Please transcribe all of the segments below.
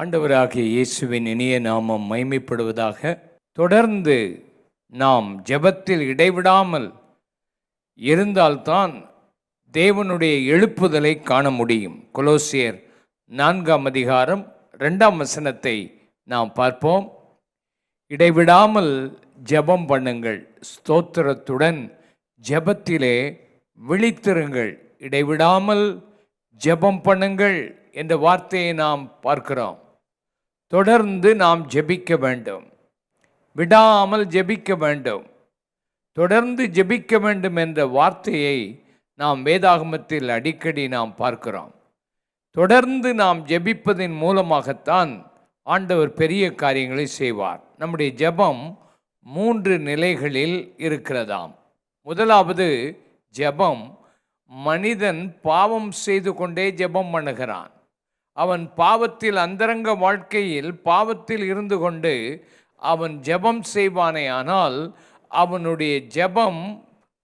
ஆண்டவராகிய இயேசுவின் இனிய நாமம் மைமைப்படுவதாக தொடர்ந்து நாம் ஜெபத்தில் இடைவிடாமல் இருந்தால்தான் தேவனுடைய எழுப்புதலை காண முடியும். கொலோசியர் நான்காம் அதிகாரம் ரெண்டாம் வசனத்தை நாம் பார்ப்போம். இடைவிடாமல் ஜெபம் பண்ணுங்கள். ஸ்தோத்திரத்துடன் ஜெபத்திலே விழித்திருங்கள். இடைவிடாமல் ஜெபம் பண்ணுங்கள் என்ற வார்த்தையை நாம் பார்க்கிறோம். தொடர்ந்து நாம் ஜெபிக்க வேண்டும். விடாமல் ஜெபிக்க வேண்டும். தொடர்ந்து ஜெபிக்க வேண்டும் என்ற வார்த்தையை நாம் வேதாகமத்தில் அடிக்கடி நாம் பார்க்கிறோம். தொடர்ந்து நாம் ஜெபிப்பதின் மூலமாகத்தான் ஆண்டவர் பெரிய காரியங்களை செய்வார். நம்முடைய ஜெபம் மூன்று நிலைகளில் இருக்கிறதாம். முதலாவது ஜெபம் மனிதன் பாவம் செய்து கொண்டே ஜெபம் பண்ணுகிறான். அவன் பாவத்தில் அந்தரங்க வாழ்க்கையில் பாவத்தில் இருந்து கொண்டு அவன் ஜெபம் செய்வானே ஆனால் அவனுடைய ஜெபம்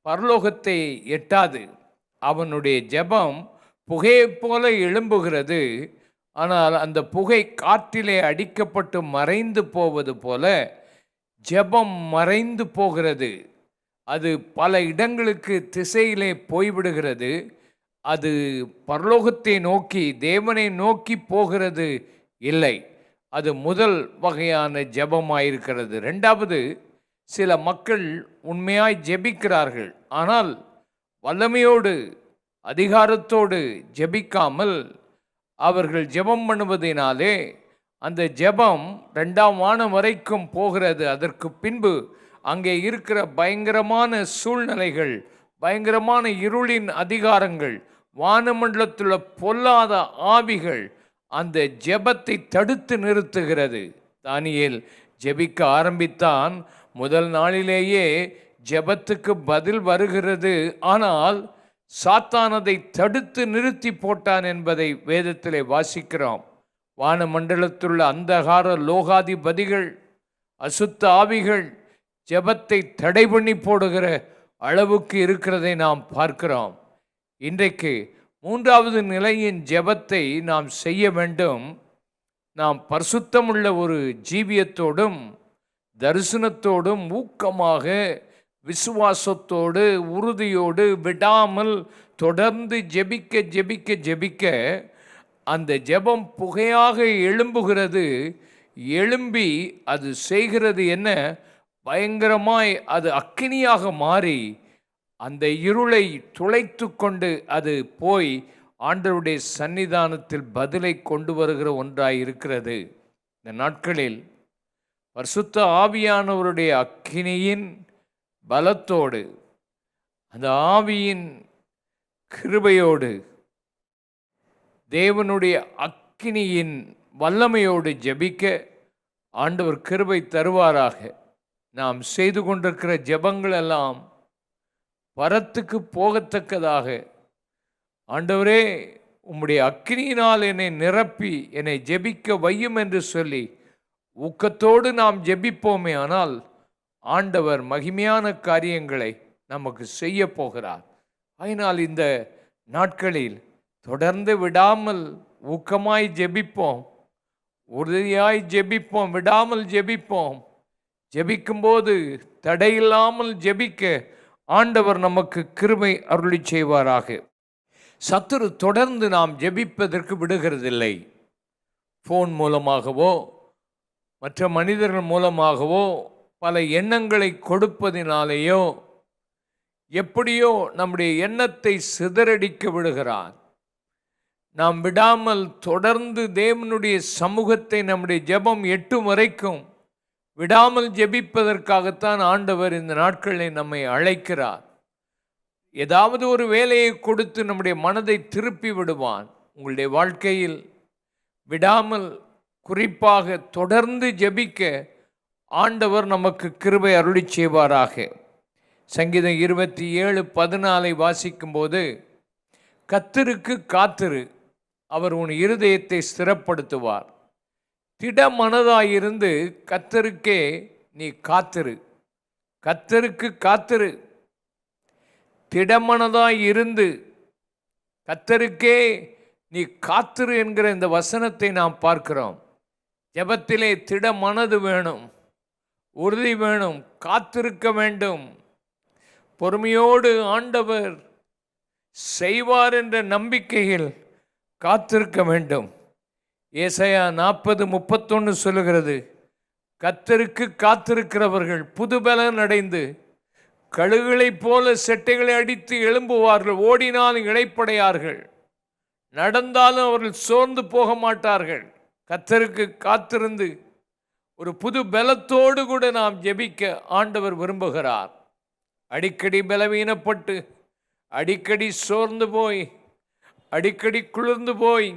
பரலோகத்தை எட்டாது. அவனுடைய ஜெபம் புகையைப் போல எழும்புகிறது. ஆனால் அந்த புகை காற்றிலே அடிக்கப்பட்டு மறைந்து போவது போல ஜெபம் மறைந்து போகிறது. அது பல இடங்களுக்கு திசையிலே போய்விடுகிறது. அது பரலோகத்தை நோக்கி தேவனை நோக்கி போகிறது இல்லை. அது முதல் வகையான ஜபமாயிருக்கிறது. ரெண்டாவது சில மக்கள் உண்மையாய் ஜெபிக்கிறார்கள். ஆனால் வல்லமையோடு அதிகாரத்தோடு ஜெபிக்காமல் அவர்கள் ஜெபம் பண்ணுவதினாலே அந்த ஜெபம் ரெண்டாம் வானம் வரைக்கும் போகிறது. அதற்கு பின்பு அங்கே இருக்கிற பயங்கரமான சூழ்நிலைகள் பயங்கரமான இருளின் அதிகாரங்கள் வானமண்டலத்தில் பொல்லாத ஆவிகள் அந்த ஜெபத்தை தடுத்து நிறுத்துகிறது. தானியேல் ஜெபிக்க ஆரம்பித்தான். முதல் நாளிலேயே ஜெபத்துக்கு பதில் வருகிறது. ஆனால் சாத்தானதை தடுத்து நிறுத்தி போட்டான் என்பதை வேதத்திலே வாசிக்கிறோம். வானமண்டலத்துள்ள அந்தகார லோகாதிபதிகள் அசுத்த ஆவிகள் ஜெபத்தை தடை பண்ணி போடுகிற அளவுக்கு இருக்கிறதை நாம் பார்க்கிறோம். இன்றைக்கு மூன்றாவது நிலையின் ஜெபத்தை நாம் செய்ய வேண்டும். நாம் பரிசுத்தமுள்ள ஒரு ஜீவியத்தோடும் தரிசனத்தோடும் ஊக்கமாக விசுவாசத்தோடு உறுதியோடு விடாமல் தொடர்ந்து ஜெபிக்க ஜெபிக்க ஜெபிக்க அந்த ஜெபம் புகையாக எழும்புகிறது. எழும்பி அது செய்கிறது என்ன? பயங்கரமாய் அது அக்கினியாக மாறி அந்த இருளை துளைத்து கொண்டு அது போய் ஆண்டவருடைய சன்னிதானத்தில் பதிலை கொண்டு வருகிற ஒன்றாய் இருக்கிறது இந்த நாட்களில் பரிசுத்த ஆவியானவருடைய அக்கினியின் பலத்தோடு அந்த ஆவியின் கிருபையோடு தேவனுடைய அக்கினியின் வல்லமையோடு ஜெபிக்க ஆண்டவர் கிருபை தருவாராக. நாம் செய்து கொண்டிருக்கிற ஜெபங்கள் எல்லாம் வரத்துக்கு போகத்தக்கதாக. ஆண்டவரே உம்முடைய அக்னியினால் என்னை நிரப்பி என்னை ஜெபிக்க வையும் என்று சொல்லி ஊக்கத்தோடு நாம் ஜெபிப்போமே ஆனால் ஆண்டவர் மகிமையான காரியங்களை நமக்கு செய்ய போகிறார். அதனால் இந்த நாட்களில் தொடர்ந்து விடாமல் ஊக்கமாய் ஜெபிப்போம். உறுதியாய் ஜெபிப்போம் விடாமல் ஜெபிப்போம். ஜெபிக்கும்போது தடையில்லாமல் ஜெபிக்க ஆண்டவர் நமக்கு கிருமை அருளி செய்வாராக. சத்துரு தொடர்ந்து நாம் ஜெபிப்பதற்கு விடுகிறதில்லை. ஃபோன் மூலமாகவோ மற்ற மனிதர்கள் மூலமாகவோ பல எண்ணங்களை கொடுப்பதினாலேயோ எப்படியோ நம்முடைய எண்ணத்தை சிதறடிக்க விடுகிறான் நாம் விடாமல் தொடர்ந்து தேவனுடைய சமூகத்தை நம்முடைய ஜெபம் எட்டும் வரைக்கும் விடாமல் ஜெபிப்பதற்காகத்தான் ஆண்டவர் இந்த நாட்களை நம்மை அழைக்கிறார். ஏதாவது ஒரு வேலையை கொடுத்து நம்முடைய மனதை திருப்பி விடுவான். உங்களுடைய வாழ்க்கையில் விடாமல் குறிப்பாக தொடர்ந்து ஜெபிக்க ஆண்டவர் நமக்கு கிருபை அருளி செய்வாராக. சங்கீதம் இருபத்தி ஏழு பதினாலை வாசிக்கும்போது கத்திருக்கு காத்திரு அவர் உன் இருதயத்தை ஸ்திரப்படுத்துவார். திடமனதாயிருந்து கத்தருக்கே நீ காத்திரு. கத்தருக்கு காத்திரு. திடமனதாயிருந்து கத்தருக்கே நீ காத்திரு என்கிற இந்த வசனத்தை நாம் பார்க்கிறோம். ஜெபத்திலே திட மனது வேணும். உறுதி வேணும். காத்திருக்க வேண்டும். பொறுமையோடு ஆண்டவர் செய்வார் என்ற நம்பிக்கையில் காத்திருக்க வேண்டும். ஏசையா நாற்பது முப்பத்தொன்று சொல்லுகிறது கத்தருக்கு காத்திருக்கிறவர்கள் புதுபலன் அடைந்து கழுகுகளைப் போல செட்டைகளை அடித்து எழும்புவார்கள் ஓடினாலும் இளைப்படையார்கள். நடந்தாலும் அவர்கள் சோர்ந்து போக மாட்டார்கள். கத்தருக்கு காத்திருந்து ஒரு புது பலத்தோடு கூட நாம் ஜெபிக்க ஆண்டவர் விரும்புகிறார். அடிக்கடி பலவீனப்பட்டு அடிக்கடி சோர்ந்து போய் அடிக்கடி குளிர்ந்து போய்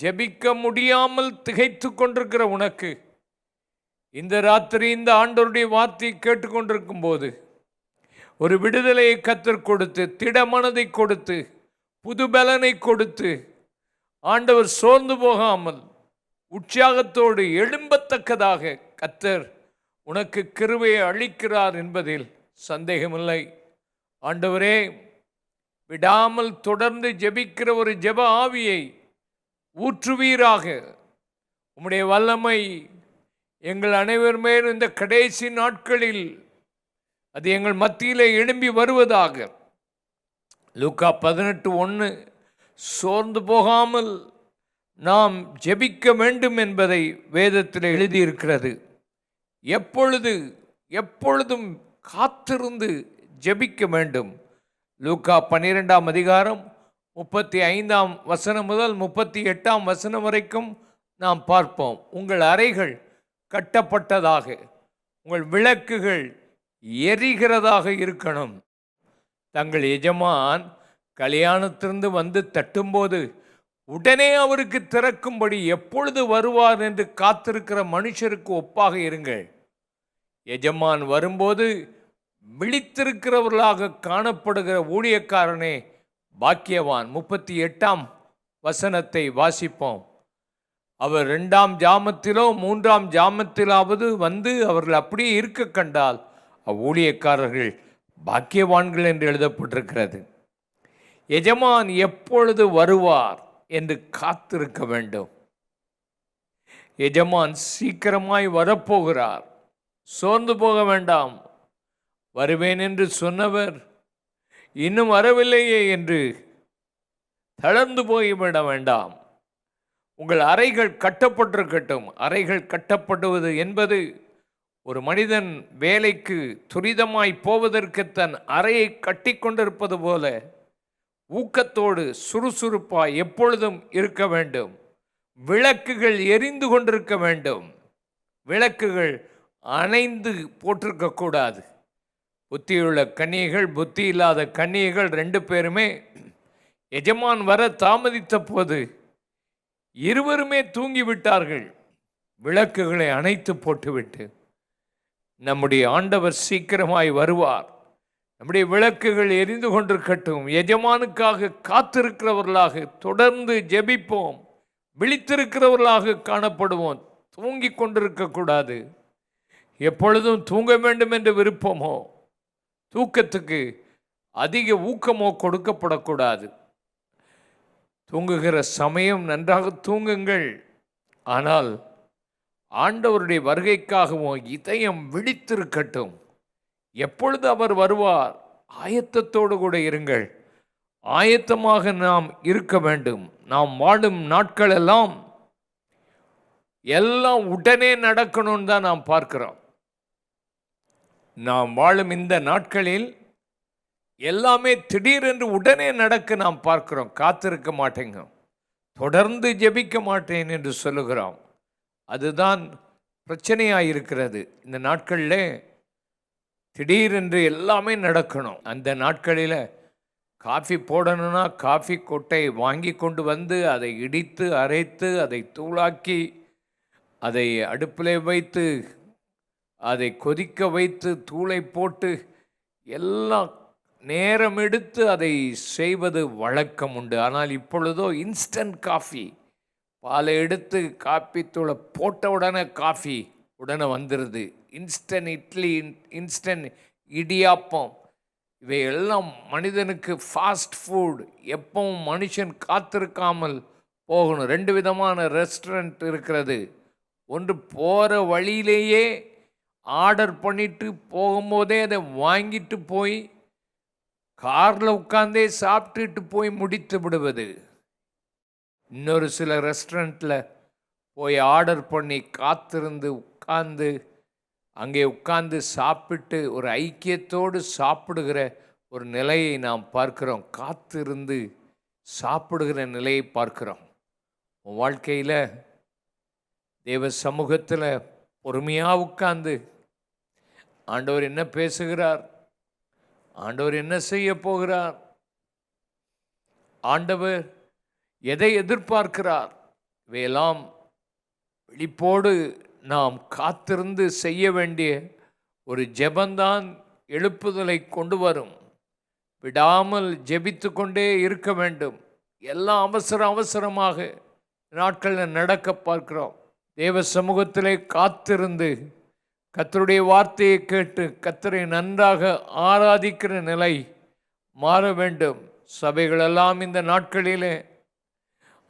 ஜெபிக்க முடியாமல் திகைத்து கொண்டிருக்கிற உனக்கு இந்த ராத்திரி இந்த ஆண்டோருடைய வார்த்தையை கேட்டுக்கொண்டிருக்கும் போது ஒரு விடுதலையை கத்தர் கொடுத்து திடமனதை கொடுத்து புது பலனை கொடுத்து ஆண்டவர் சோர்ந்து போகாமல் உற்சாகத்தோடு எழும்பத்தக்கதாக கத்தர் உனக்கு கிருவையை அளிக்கிறார் என்பதில் சந்தேகமில்லை. ஆண்டவரே விடாமல் தொடர்ந்து ஜெபிக்கிற ஒரு ஜெப ஆவியை ஊற்றுவீராக. உம்முடைய வல்லமை எங்கள் அனைவர் மேலும் இந்த கடைசி நாட்களில் அது எங்கள் மத்தியிலே எழும்பி வருவதாக. லூக்கா பதினெட்டு ஒன்று சோர்ந்து போகாமல் நாம் ஜெபிக்க வேண்டும் என்பதை வேதத்தில் எழுதியிருக்கிறது. எப்பொழுது எப்பொழுதும் காத்திருந்து ஜெபிக்க வேண்டும். லூக்கா பன்னிரெண்டாம் அதிகாரம் முப்பத்தி ஐந்தாம் வசனம் முதல் முப்பத்தி எட்டாம் வசனம் வரைக்கும் நாம் பார்ப்போம். உங்கள் அறைகள் கட்டப்பட்டதாக உங்கள் விளக்குகள் எரிகிறதாக இருக்கணும். தங்கள் எஜமான் கல்யாணத்திலிருந்து வந்து தட்டும்போது உடனே அவருக்கு திறக்கும்படி எப்பொழுது வருவார் என்று காத்திருக்கிற மனுஷருக்கு ஒப்பாக இருங்கள். எஜமான் வரும்போது விழித்திருக்கிறவர்களாக காணப்படுகிற ஊழியக்காரனே பாக்கியவான். முப்பத்தி எட்டாம் வசனத்தை வாசிப்போம். அவர் ரெண்டாம் ஜாமத்திலோ மூன்றாம் ஜாமத்திலாவது வந்து அவர்கள் அப்படியே இருக்க கண்டால் அவ்வூழியக்காரர்கள் பாக்கியவான்கள் என்று எழுதப்பட்டிருக்கிறது. எஜமான் எப்பொழுது வருவார் என்று காத்திருக்க வேண்டும். எஜமான் சீக்கிரமாய் வரப்போகிறார். சோர்ந்து போக வேண்டாம். வருவேன் என்று சொன்னவர் இன்னும் வரவில்லையே என்று தளர்ந்து போய்விட வேண்டாம். உங்கள் அறைகள் கட்டப்பட்டிருக்கட்டும். அறைகள் கட்டப்படுவது என்பது ஒரு மனிதன் வேலைக்கு துரிதமாய் போவதற்கு தன் அறையை கட்டி கொண்டிருப்பது போல ஊக்கத்தோடு சுறுசுறுப்பாய் எப்பொழுதும் இருக்க வேண்டும். விளக்குகள் எரிந்து கொண்டிருக்க வேண்டும். விளக்குகள் அணைந்து போட்டிருக்கக்கூடாது. புத்தியுள்ள கன்னிகள் புத்தி இல்லாத கன்னிகள் ரெண்டு பேருமே எஜமான் வர தாமதித்த போது இருவருமே தூங்கிவிட்டார்கள். விளக்குகளை அணைத்து போட்டுவிட்டு நம்முடைய ஆண்டவர் சீக்கிரமாய் வருவார். நம்முடைய விளக்குகள் எரிந்து கொண்டிருக்கட்டும். எஜமானுக்காக காத்திருக்கிறவர்களாக தொடர்ந்து ஜெபிப்போம். விழித்திருக்கிறவர்களாக காணப்படுவோம். தூங்கி கொண்டிருக்கக்கூடாது எப்பொழுதும் தூங்க வேண்டும் என்று விருப்பமோ? தூக்கத்துக்கு அதிக ஊக்கமோ கொடுக்கப்படக்கூடாது. தூங்குகிற சமயம் நன்றாக தூங்குங்கள். ஆனால் ஆண்டவருடைய வருகைக்காகவும் இதயம் விழித்திருக்கட்டும். எப்பொழுது அவர் வருவார் ஆயத்தத்தோடு கூட இருங்கள். ஆயத்தமாக நாம் இருக்க வேண்டும். நாம் வாழும் நாட்களெல்லாம் எல்லாம் உடனே நடக்கணும்னு தான் நாம் பார்க்கிறோம். நாம் வாழும் இந்த நாட்களில் எல்லாமே திடீரென்று உடனே நடக்க நாம் பார்க்கிறோம். காத்திருக்க மாட்டேங்கும் தொடர்ந்து ஜெபிக்க மாட்டேன் என்று சொல்லுகிறோம். அதுதான் பிரச்சனையாக இருக்கிறது இந்த நாட்களில் திடீரென்று எல்லாமே நடக்கணும். அந்த நாட்களில் காஃபி போடணும்னா காஃபி கொட்டை வாங்கி கொண்டு வந்து அதை இடித்து அரைத்து அதை தூளாக்கி அதை அடுப்பில் வைத்து அதை கொதிக்க வைத்து தூளை போட்டு எல்லாம் நேரம் எடுத்து அதை செய்வது வழக்கம் உண்டு. ஆனால் இப்பொழுதோ இன்ஸ்டன்ட் காஃபி பாலை எடுத்து காப்பி தூளை போட்ட உடனே காஃபி உடனே வந்துடுது இன்ஸ்டன்ட் இட்லி இன்ஸ்டன்ட் இடியாப்பம். இவையெல்லாம் மனிதனுக்கு ஃபாஸ்ட் ஃபுட் எப்பவும் மனுஷன் காத்திருக்காமல் போகணும். ரெண்டு விதமான ரெஸ்டாரண்ட் இருக்கிறது. ஒன்று போகிற வழியிலேயே ஆர்டர் பண்ணிட்டு போகும்போதே அதை வாங்கிட்டு போய் காரில் உட்காந்தே சாப்பிட்டுட்டு போய் முடித்து விடுவது. இன்னொரு சில ரெஸ்டாரண்ட்டில் போய் ஆர்டர் பண்ணி காத்திருந்து உட்கார்ந்து அங்கே உட்கார்ந்து சாப்பிட்டு ஒரு ஐக்கியத்தோடு சாப்பிடுகிற ஒரு நிலையை நாம் பார்க்கிறோம். காத்திருந்து சாப்பிடுகிற நிலையை பார்க்கிறோம். உன் வாழ்க்கையில் தேவ சமூகத்தில் பொறுமையாக உட்காந்து ஆண்டவர் என்ன பேசுகிறார்? ஆண்டவர் என்ன செய்ய போகிறார்? ஆண்டவர் எதை எதிர்பார்க்கிறார்? இவையெல்லாம் விழிப்போடு நாம் காத்திருந்து செய்ய வேண்டிய ஒரு ஜெபந்தான் எழுப்புதலை கொண்டு வரும். விடாமல் ஜெபித்து கொண்டே இருக்க வேண்டும். எல்லாம் அவசர அவசரமாக நாட்களில் நடக்க பார்க்கிறோம். தேவ சமூகத்திலே காத்திருந்து கத்தருடைய வார்த்தையை கேட்டு கத்தரை நன்றாக ஆராதிக்கிற நிலை மாற வேண்டும். சபைகளெல்லாம் இந்த நாட்களிலே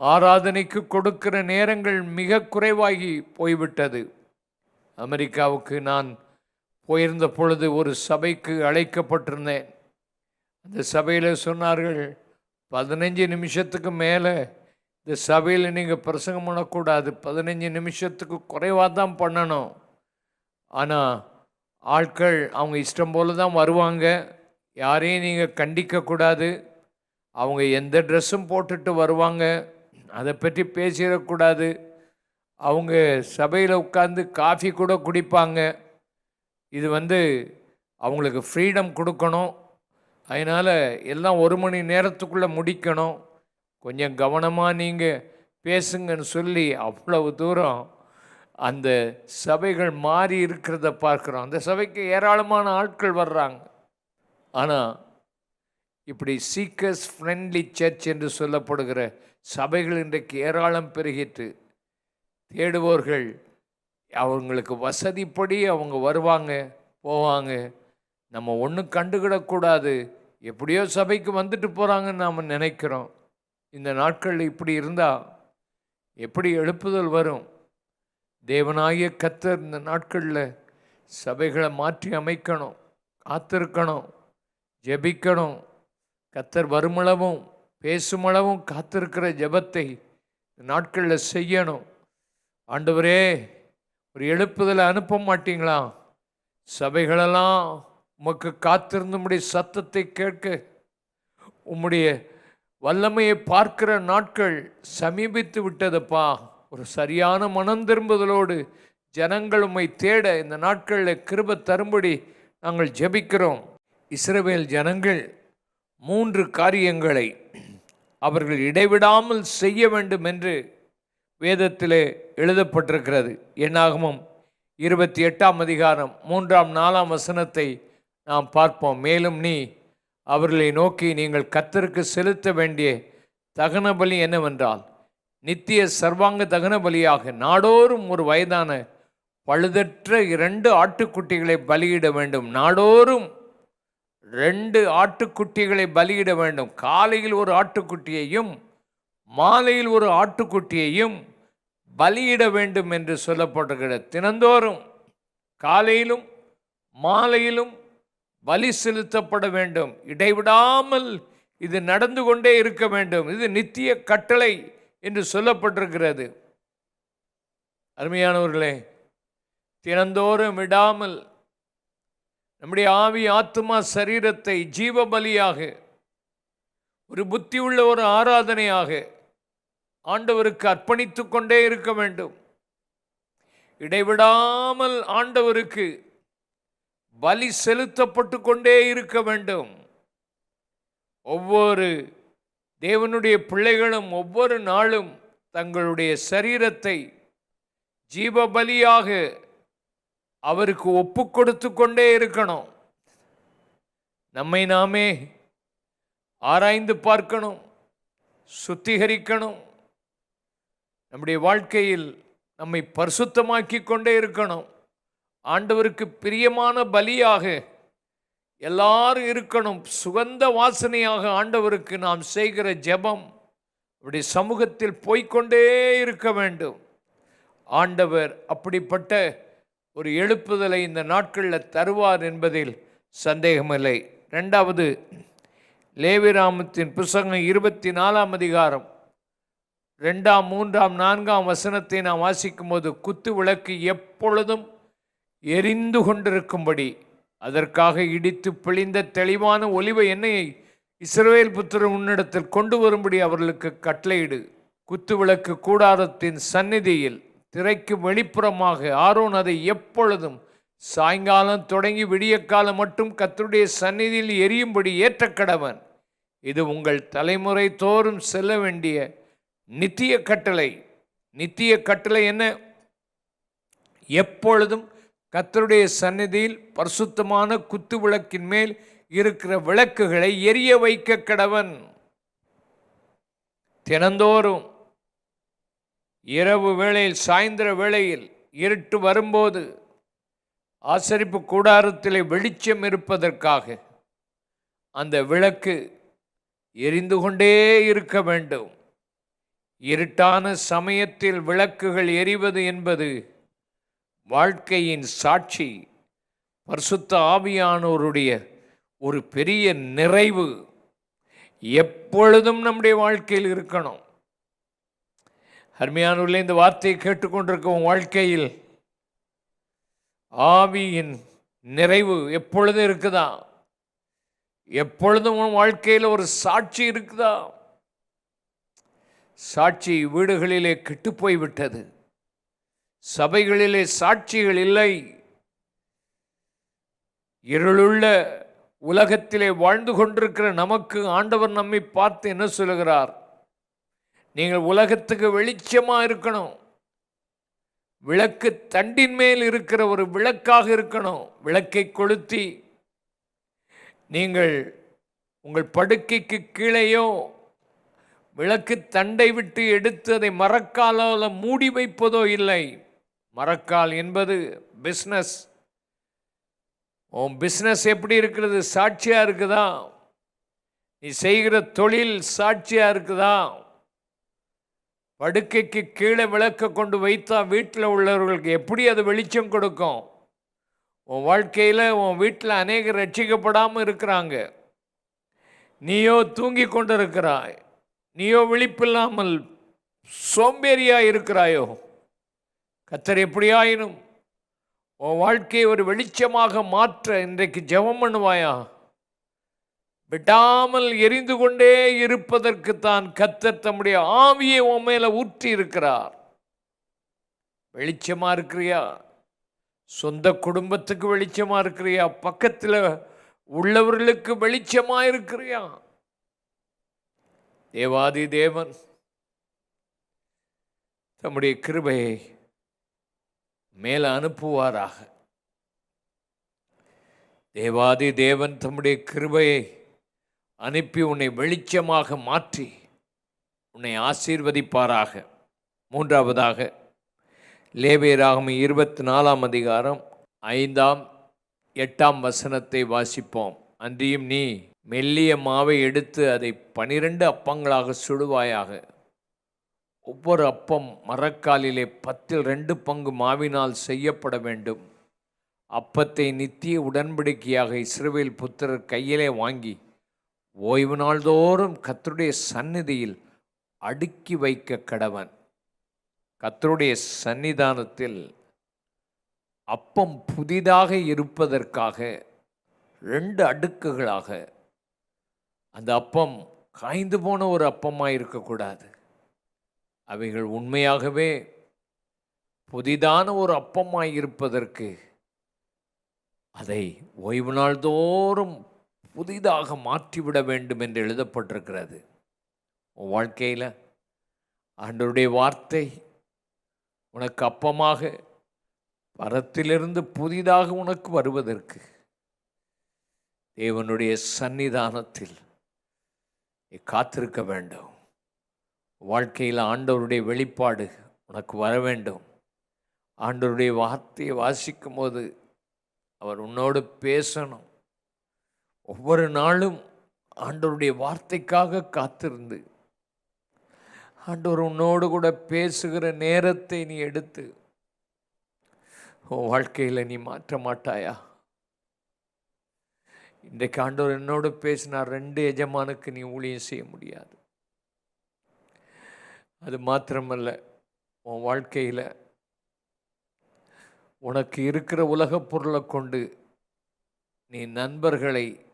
ஆராதனைக்கு கொடுக்கிற நேரங்கள் மிக குறைவாகி போய்விட்டது. அமெரிக்காவுக்கு நான் போயிருந்த பொழுது ஒரு சபைக்கு அழைக்கப்பட்டிருந்தேன். அந்த சபையில் சொன்னார்கள் பதினஞ்சு நிமிஷத்துக்கு மேலே இந்த சபையில் நீங்கள் பிரசங்கம் பண்ணக்கூடாது. பதினஞ்சு நிமிஷத்துக்கு குறைவாக தான் பண்ணணும். ஆனால் ஆட்கள் அவங்க இஷ்டம் போல தான் வருவாங்க. யாரையும் நீங்கள் கண்டிக்கக்கூடாது அவங்க எந்த ட்ரெஸ்ஸும் போட்டுட்டு வருவாங்க. அதை பற்றி பேசிடக்கூடாது. அவங்க சபையில் உட்காந்து காஃபி கூட குடிப்பாங்க. இது வந்து அவங்களுக்கு ஃப்ரீடம் கொடுக்கணும். அதனால் எல்லாம் ஒரு மணி நேரத்துக்குள்ளே முடிக்கணும். கொஞ்சம் கவனமாக நீங்கள் பேசுங்கன்னு சொல்லி அவ்வளவு தூரம் அந்த சபைகள் மாறி இருக்கிறத பார்க்குறோம். அந்த சபைக்கு ஏராளமான ஆட்கள் வர்றாங்க. ஆனால் இப்படி சீக்கர்ஸ் ஃப்ரெண்ட்லி சர்ச் என்று சொல்லப்படுகிற சபைகள் இன்றைக்கு ஏராளம் பெருகிட்டு தேடுவோர்கள் அவங்களுக்கு வசதிப்படி அவங்க வருவாங்க போவாங்க. நம்ம ஒன்றும் கண்டுக்கிடக்கூடாது. எப்படியோ சபைக்கு வந்துட்டு போகிறாங்கன்னு நாம் நினைக்கிறோம். இந்த நாட்களில் இப்படி இருந்தால் எப்படி எழுப்புதல் வரும்? தேவனாகிய கத்தர் இந்த நாட்களில் சபைகளை மாற்றி அமைக்கணும் காத்திருக்கணும் ஜெபிக்கணும். கத்தர் வருமளவும் பேசுமளவும் காத்திருக்கிற ஜெபத்தை இந்த நாட்களில் செய்யணும். ஆண்டவரே ஒரு எழுப்புதலை அனுப்ப மாட்டீங்களா? சபைகளெல்லாம் உமக்கு காத்திருந்தும்படி சத்தத்தை கேட்க உம்முடைய வல்லமையை பார்க்கிற நாட்கள் சமீபித்து விட்டதுப்பா. ஒரு சரியான மனம் திரும்புதலோடு ஜனங்கள் உம்மை தேட இந்த நாட்களில் கிருப தரும்படி நாங்கள் ஜெபிக்கிறோம். இஸ்ரவேல் ஜனங்கள் மூன்று காரியங்களை அவர்கள் இடைவிடாமல் செய்ய வேண்டும் என்று வேதத்திலே எழுதப்பட்டிருக்கிறது. என்னாகமும் இருபத்தி எட்டாம் அதிகாரம் மூன்றாம் நாலாம் வசனத்தை நாம் பார்ப்போம். மேலும் நீ அவர்களை நோக்கி நீங்கள் கத்தருக்கு செலுத்த வேண்டிய தகன பலி என்னவென்றால் நித்திய சர்வாங்க தகன பலியாக நாடோறும் ஒரு வயதான பழுதற்ற இரண்டு ஆட்டுக்குட்டிகளை பலியிட வேண்டும். நாடோறும் ரெண்டு ஆட்டுக்குட்டிகளை பலியிட வேண்டும். காலையில் ஒரு ஆட்டுக்குட்டியையும் மாலையில் ஒரு ஆட்டுக்குட்டியையும் பலியிட வேண்டும் என்று சொல்லப்பட்டிருக்கிறது தினந்தோறும் காலையிலும் மாலையிலும் பலி செலுத்தப்பட வேண்டும். இடைவிடாமல் இது நடந்து கொண்டே இருக்க வேண்டும். இது நித்திய கட்டளை. என்று சொல்லப்பட்டிருக்கிறது. அருமையானவர்களே தினந்தோறும் விடாமல் நம்முடைய ஆவி ஆத்மா சரீரத்தை ஜீவ பலியாக ஒரு புத்தி உள்ள ஒரு ஆராதனையாக ஆண்டவருக்கு அர்ப்பணித்து கொண்டே இருக்க வேண்டும். இடைவிடாமல் ஆண்டவருக்கு பலி செலுத்தப்பட்டு கொண்டே இருக்க வேண்டும். ஒவ்வொரு தேவனுடைய பிள்ளைகளும் ஒவ்வொரு நாளும் தங்களுடைய சரீரத்தை ஜீவ பலியாக அவருக்கு ஒப்பு கொடுத்து கொண்டே இருக்கணும். நம்மை நாமே ஆராய்ந்து பார்க்கணும் சுத்திகரிக்கணும். நம்முடைய வாழ்க்கையில் நம்மை பரிசுத்தமாக்கி கொண்டே இருக்கணும். ஆண்டவருக்கு பிரியமான பலியாக எல்லாரும் இருக்கணும். சுகந்த வாசனையாக ஆண்டவருக்கு நாம் செய்கிற ஜெபம் அப்படி சமூகத்தில் போய்க்கொண்டே இருக்க வேண்டும். ஆண்டவர் அப்படிப்பட்ட ஒரு எழுப்புதலை இந்த நாட்களில் தருவார் என்பதில் சந்தேகமில்லை. ரெண்டாவது லேவிராமத்தின் புஸ்தகம் இருபத்தி நாலாம் அதிகாரம் ரெண்டாம் மூன்றாம் நான்காம் வசனத்தை நாம் வாசிக்கும் போது குத்து விளக்கு எப்பொழுதும் எரிந்து கொண்டிருக்கும்படி அதற்காக இடித்து பிழிந்த தெளிவான ஒலிவ எண்ணெயை இஸ்ரவேல் புத்திர உன்னிடத்தில் கொண்டு வரும்படி அவர்களுக்கு கட்டளையிடு. குத்து விளக்கு கூடாரத்தின் சந்நிதியில் திரைக்கு வெளிப்புறமாக ஆரோன் அதை எப்பொழுதும் சாயங்காலம் தொடங்கி விடியற்காலம் மட்டும் கத்தருடைய சந்நிதியில் எரியும்படி ஏற்ற கடவன் இது உங்கள் தலைமுறை தோறும் செல்ல வேண்டிய நித்திய கட்டளை. நித்திய கட்டளை என்ன? எப்பொழுதும் கத்தருடைய சந்நிதியில் பரிசுத்தமான குத்து விளக்கின் மேல் இருக்கிற விளக்குகளை எரிய வைக்க கடவன். தினந்தோறும் இரவு வேளையில் சாயந்தர வேளையில் இருட்டு வரும்போது ஆசரிப்பு கூடாரத்திலே வெளிச்சம் இருப்பதற்காக அந்த விளக்கு எரிந்து கொண்டே இருக்க வேண்டும். இருட்டான சமயத்தில் விளக்குகள் எரிவது என்பது வாழ்க்கையின் சாட்சி பரிசுத்த ஆவியானோருடைய ஒரு பெரிய நிறைவு எப்பொழுதும் நம்முடைய வாழ்க்கையில் இருக்கணும். அருமையானவர்களே இந்த வார்த்தையை கேட்டுக்கொண்டிருக்கும் வாழ்க்கையில் ஆவியின் நிறைவு எப்பொழுதும் இருக்குதா? எப்பொழுதும் உன் வாழ்க்கையில் ஒரு சாட்சி இருக்குதா? சாட்சி வீடுகளிலே கெட்டுப்போய் விட்டது சபைகளிலே சாட்சிகள் இல்லை. இருளுள்ள உலகத்திலே வாழ்ந்து கொண்டிருக்கிற நமக்கு ஆண்டவர் நம்மை பார்த்து என்ன சொல்லுகிறார்? நீங்கள் உலகத்துக்கு வெளிச்சமாக இருக்கணும். விளக்கு தண்டின் மேல் இருக்கிற ஒரு விளக்காக இருக்கணும். விளக்கை கொளுத்தி நீங்கள் உங்கள் படுக்கைக்கு கீழேயோ விளக்கு தண்டை விட்டு எடுத்து அதை மரக்காலால் மூடி வைப்பதோ இல்லை. மரக்கால் என்பது பிஸ்னஸ் உன் பிஸ்னஸ் எப்படி இருக்கிறது? சாட்சியாக இருக்குதா? நீ செய்கிற தொழில் சாட்சியாக இருக்குதா? படுக்கைக்கு கீழே விளக்க கொண்டு வைத்தா வீட்டில் உள்ளவர்களுக்கு எப்படி அது வெளிச்சம் கொடுக்கும்? உன் வாழ்க்கையில் உன் வீட்டில் அநேகர் ரட்சிக்கப்படாமல் இருக்கிறாங்க. நீயோ தூங்கி கொண்டு இருக்கிறாய் நீயோ விழிப்பில்லாமல் சோம்பேறியாக இருக்கிறாயோ? கத்தர் எப்படியாயினும் உன் வாழ்க்கையை ஒரு வெளிச்சமாக மாற்ற இன்றைக்கு ஜெபம் பண்ணுவாயா? விடாமல் எரிந்து கொண்டே இருப்பதற்கு தான் கத்தர் தம்முடைய ஆவியை உன் மேலே ஊற்றி இருக்கிறார். வெளிச்சமாக இருக்கிறியா? சொந்த குடும்பத்துக்கு வெளிச்சமாக இருக்கிறியா? பக்கத்தில் உள்ளவர்களுக்கு வெளிச்சமாக இருக்கிறியா? தேவாதி தேவன் தம்முடைய கிருபையை மேல அனுப்புவாராக. தேவாதி தேவன் தம்முடைய கிருபையை அனுப்பி உன்னை வெளிச்சமாக மாற்றி உன்னை ஆசீர்வதிப்பாராக. மூன்றாவதாக லேவேராகம் இருபத்தி நாலாம் அதிகாரம் ஐந்தாம் எட்டாம் வசனத்தை வாசிப்போம். அன்றியும் நீ மெல்லிய மாவை எடுத்து அதை பனிரெண்டு அப்பங்களாக சுடுவாயாக. ஒவ்வொரு அப்பம் மரக்காலிலே பத்தில் ரெண்டு பங்கு மாவினால் செய்யப்பட வேண்டும். அப்பத்தை நித்திய உடன்படிக்கையாக இஸ்ரவேல் புத்திரர் கையிலே வாங்கி ஓய்வு நாள்தோறும் கத்தருடைய சந்நிதியில் அடுக்கி வைக்க கடவன். கத்தருடைய சன்னிதானத்தில் அப்பம் புதிதாக இருப்பதற்காக ரெண்டு அடுக்குகளாக அந்த அப்பம் காய்ந்து போன ஒரு அப்பமாக இருக்கக்கூடாது அவைகள் உண்மையாகவே புதிதான ஒரு அப்பமாய் இருப்பதற்கு அதை ஓய்வு நாள்தோறும் புதிதாக மாற்றிவிட வேண்டும் என்று எழுதப்பட்டிருக்கிறது. உன் வாழ்க்கையில் ஆண்டவருடைய வார்த்தை உனக்கு அப்பமாக பரத்திலிருந்து புதிதாக உனக்கு வருவதற்கு தேவனுடைய சன்னிதானத்தில் நீ காத்திருக்க வேண்டும். வாழ்க்கையில் ஆண்டவருடைய வெளிப்பாடு உனக்கு வர வேண்டும். ஆண்டவருடைய வார்த்தையை வாசிக்கும் போது அவர் உன்னோடு பேசணும். ஒவ்வொரு நாளும் ஆண்டவருடைய வார்த்தைக்காக காத்திருந்து ஆண்டவர் உன்னோடு கூட பேசுகிற நேரத்தை நீ எடுத்து உன் வாழ்க்கையில் நீ மாற்ற மாட்டாயா? இன்றைக்கு ஆண்டவர் என்னோடு பேசினார் ரெண்டு எஜமானுக்கு நீ ஊழியம் செய்ய முடியாது. அது மாத்திரமல்ல உன் வாழ்க்கையில் உனக்கு இருக்கிற உலகப் பொருளை கொண்டு நீ நண்பர்களை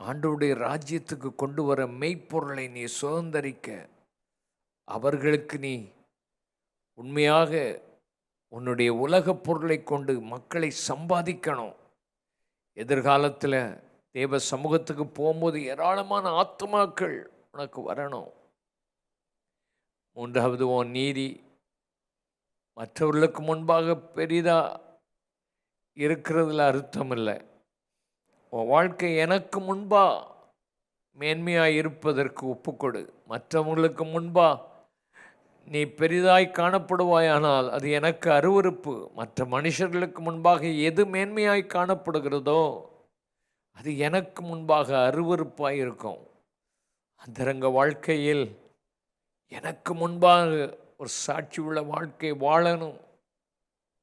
ஆண்டோடைய ராஜ்யத்துக்கு கொண்டு வர மெய்ப்பொருளை நீ சுதந்தரிக்க அவர்களுக்கு நீ உண்மையாக உன்னுடைய உலகப் பொருளை கொண்டு மக்களை சம்பாதிக்கணும். எதிர்காலத்தில் தேவ சமூகத்துக்கு போகும்போது ஏராளமான ஆத்மாக்கள் உனக்கு வரணும். மூன்றாவது உன் நீதி மற்றவர்களுக்கு முன்பாக பெரிதாக இருக்கிறதுல அர்த்தம் இல்லை உன் வாழ்க்கை எனக்கு முன்பாக மேன்மையாக இருப்பதற்கு ஒப்புக்கொடு. மற்றவங்களுக்கு முன்பாக நீ பெரிதாய் காணப்படுவாயானால் அது எனக்கு அருவருப்பு. மற்ற மனுஷர்களுக்கு முன்பாக எது மேன்மையாய் காணப்படுகிறதோ அது எனக்கு முன்பாக அருவறுப்பாக இருக்கும். அந்தரங்க வாழ்க்கையில் எனக்கு முன்பாக ஒரு சாட்சி உள்ள வாழ்க்கை வாழணும்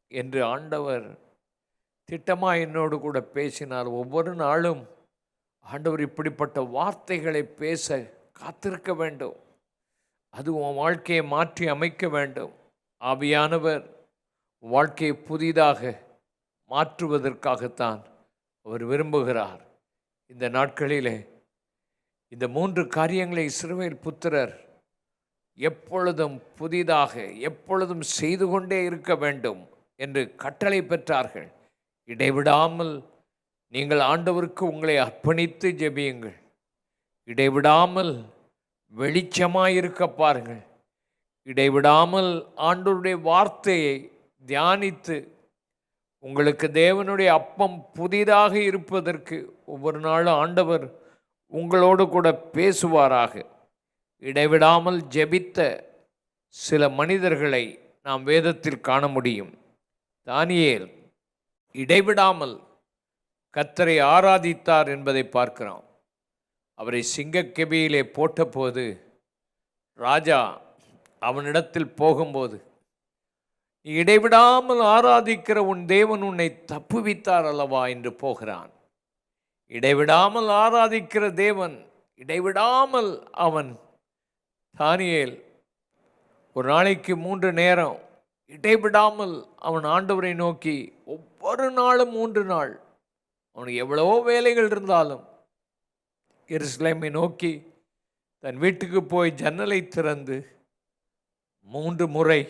என்று ஆண்டவர் திட்டமாக என்னோடு கூட பேசினார். ஒவ்வொரு நாளும் ஆண்டவர் இப்படிப்பட்ட வார்த்தைகளை பேச காத்திருக்க வேண்டும். அது உன் வாழ்க்கையை மாற்றி அமைக்க வேண்டும். ஆவியானவர் வாழ்க்கையை புதிதாக மாற்றுவதற்காகத்தான் அவர் விரும்புகிறார். இந்த நாட்களிலே இந்த மூன்று காரியங்களை இஸ்ரவேல் புத்திரர் எப்பொழுதும் புதிதாக எப்பொழுதும் செய்து கொண்டே இருக்க வேண்டும் என்று கட்டளை பெற்றார்கள். இடைவிடாமல் நீங்கள் ஆண்டவருக்கு உங்களை அர்ப்பணித்து ஜெபியுங்கள். இடைவிடாமல் வெளிச்சமாயிருக்க பாருங்கள். இடைவிடாமல் ஆண்டவருடைய வார்த்தையை தியானித்து உங்களுக்கு தேவனுடைய அப்பம் புதிதாக இருப்பதற்கு ஒவ்வொரு நாளும் ஆண்டவர் உங்களோடு கூட பேசுவாராக. இடைவிடாமல் ஜெபித்த சில மனிதர்களை நாம் வேதத்தில் காண முடியும். தானியேல் இடைவிடாமல் கத்தரை ஆராதித்தார் என்பதை பார்க்கிறோம். அவரை சிங்கக்கெபியிலே போட்டபோது ராஜா அவனிடத்தில் போகும்போது நீ இடைவிடாமல் ஆராதிக்கிற உன் தேவன் உன்னை தப்புவித்தார் அல்லவா? என்று போகிறான். இடைவிடாமல் ஆராதிக்கிற தேவன் இடைவிடாமல் அவன் தானியேல் ஒரு நாளைக்கு மூன்று நேரம் இடைவிடாமல் அவன் ஆண்டவரை நோக்கி ஒவ்வொரு நாளும் மூன்று நாள் அவனுக்கு எவ்வளவோ வேலைகள் இருந்தாலும் எருசலேமை நோக்கி தன் வீட்டுக்கு போய் ஜன்னலை திறந்து மூன்று முறை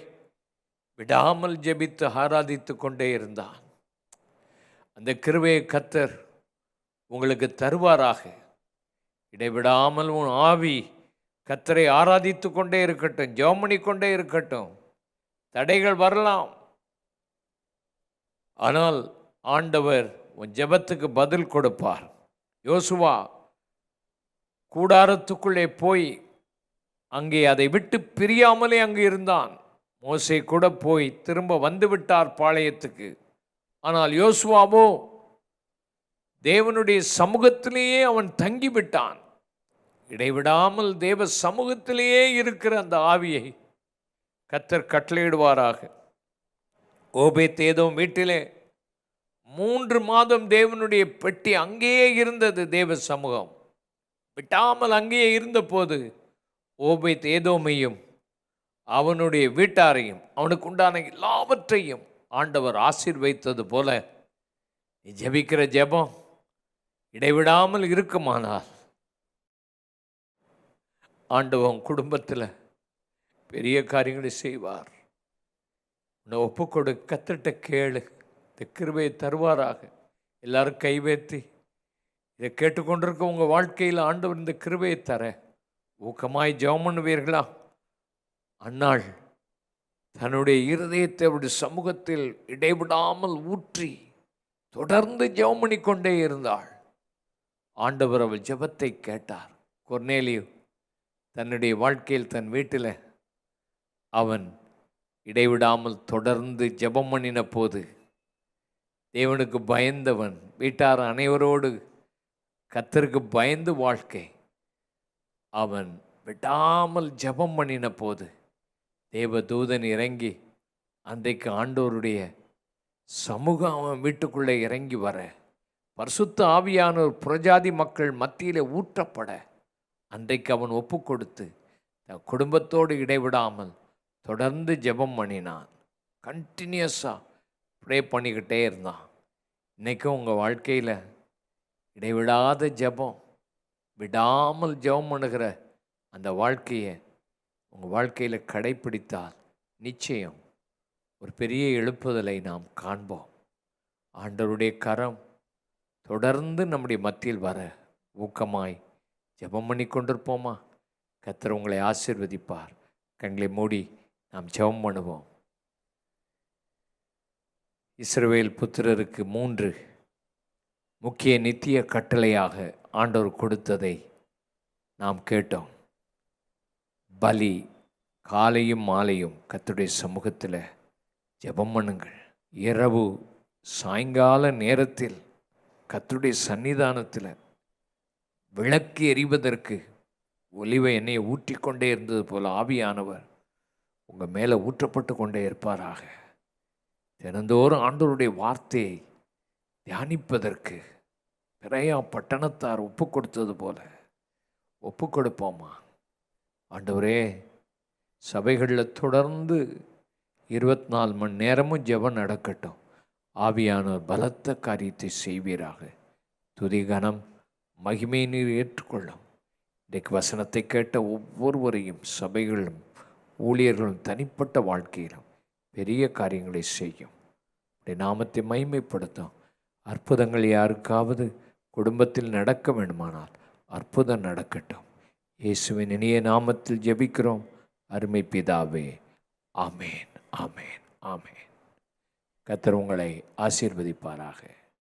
விடாமல் ஜெபித்து ஆராதித்து கொண்டே இருந்தான். அந்த கிருவையை கத்தர் உங்களுக்கு தருவாராக. இடைவிடாமல் உன் ஆவி கத்தரை ஆராதித்து கொண்டே இருக்கட்டும் ஜோமணி கொண்டே இருக்கட்டும். தடைகள் வரலாம். ஆனால் ஆண்டவர் உன் ஜெபத்துக்கு பதில் கொடுப்பார். யோசுவா கூடாரத்துக்குள்ளே போய் அங்கே அதை விட்டு பிரியாமலே அங்கு இருந்தான். மோசை கூட போய் திரும்ப வந்துவிட்டார் பாளையத்துக்கு. ஆனால் யோசுவாவோ தேவனுடைய சமூகத்திலேயே அவன் தங்கிவிட்டான். இடைவிடாமல் தேவ சமூகத்திலேயே இருக்கிற அந்த ஆவியை கத்தர் கட்டளையிடுவாராக. ஓபே தேதோ வீட்டிலே மூன்று மாதம் தேவனுடைய பெட்டி அங்கேயே இருந்தது தேவ சமூகம். விட்டாமல் அங்கேயே இருந்தபோது ஓபே தேதோமையும் அவனுடைய வீட்டாரையும் அவனுக்கு உண்டான எல்லாவற்றையும் ஆண்டவர் ஆசீர்வைத்தது போல நீ ஜெபிக்கிற ஜெபம் இடைவிடாமல் இருக்குமானால் ஆண்டவன் குடும்பத்தில் பெரிய காரியங்களை செய்வார். உன்னை ஒப்புக்கொடு கத்திட்ட கேளு. இந்த கிருபையை தருவாராக. எல்லாரும் கைவேற்றி இதை கேட்டுக்கொண்டிருக்க உங்கள் வாழ்க்கையில் ஆண்டவர் இந்த கிருபையை தர ஊக்கமாய் ஜெபம் பண்ணுவீர்களா? அன்னாள் தன்னுடைய இருதயத்தை அவருடைய சமூகத்தில் இடைவிடாமல் ஊற்றி தொடர்ந்து ஜெபம் பண்ணிக்கொண்டே இருந்தாள். ஆண்டவர் அவள் ஜெபத்தை கேட்டார். கொர்னேலியோ தன்னுடைய வாழ்க்கையில் தன் வீட்டில் அவன் இடைவிடாமல் தொடர்ந்து ஜெபம் பண்ணின போது தேவனுக்கு பயந்தவன் வீட்டார் அனைவரோடு கத்தருக்கு பயந்து வாழ்க்கை அவன் விடாமல் ஜெபம் பண்ணின போது தேவதூதன் இறங்கி அன்றைக்கு ஆண்டோருடைய சமூகம் அவன் வீட்டுக்குள்ளே இறங்கி வர பரிசுத்த ஆவியானோர் புறஜாதி மக்கள் மத்தியிலே ஊற்றப்பட அன்றைக்கு அவன் ஒப்பு கொடுத்து தன் குடும்பத்தோடு இடைவிடாமல் தொடர்ந்து ஜெபம் பண்ணினான். கண்டினியூஸாக ப்ரே பண்ணிக்கிட்டே இருந்தான். இன்றைக்கும் உங்கள் வாழ்க்கையில் இடைவிடாத ஜெபம் விடாமல் ஜெபம் பண்ணுகிற அந்த வாழ்க்கையை உங்கள் வாழ்க்கையில் கடைப்பிடித்தால் நிச்சயம் ஒரு பெரிய எழுப்புதலை நாம் காண்போம். ஆண்டவருடைய கரம் தொடர்ந்து நம்முடைய மத்தியில் வர ஊக்கமாய் ஜெபம் பண்ணி கொண்டிருப்போமா? கத்தர் உங்களை ஆசீர்வதிப்பார். கண்களை மூடி நாம் ஜெபம் பண்ணுவோம். இஸ்ரவேல் புத்திரருக்கு மூன்று முக்கிய நித்திய கட்டளையாக ஆண்டவர் கொடுத்ததை நாம் கேட்டோம். பலி காலையும் மாலையும் கத்துடைய சமூகத்தில் ஜெபம் பண்ணுங்கள். இரவு சாயங்கால நேரத்தில் கத்துடைய சன்னிதானத்தில் விளக்கு எரிவதற்கு ஒலிவை எண்ணெயை ஊற்றிக்கொண்டே இருந்தது போல் ஆவியானவர் உங்கள் மேலே ஊற்றப்பட்டு கொண்டே இருப்பாராக. தினந்தோறும் ஆண்டோருடைய வார்த்தையை தியானிப்பதற்கு பிறையா பட்டணத்தார் ஒப்பு கொடுத்தது போல ஒப்பு கொடுப்போமா? ஆண்டவரே சபைகளில் தொடர்ந்து இருபத்தி நாலு மணி நேரமும் ஜெபம் நடக்கட்டும். ஆவியானவர் பலத்த காரியத்தை செய்வீராக. துதிகணம் மகிமை நீர் ஏற்றுக்கொள்ளும். இன்றைக்கு வசனத்தை கேட்ட ஒவ்வொருவரையும் சபைகளும் ஊழியர்களும் தனிப்பட்ட வாழ்க்கையிலும் பெரிய காரியங்களை செய்யும். நாமத்தை மைமைப்படுத்தும் அற்புதங்கள் யாருக்காவது குடும்பத்தில் நடக்க வேண்டுமானால் அற்புதம் நடக்கட்டும். இயேசுவின் இனிய நாமத்தில் ஜெபிக்கிறோம். அருமை பிதாவே ஆமேன் ஆமேன் ஆமேன். கத்தர் உங்களை ஆசீர்வதிப்பாராக.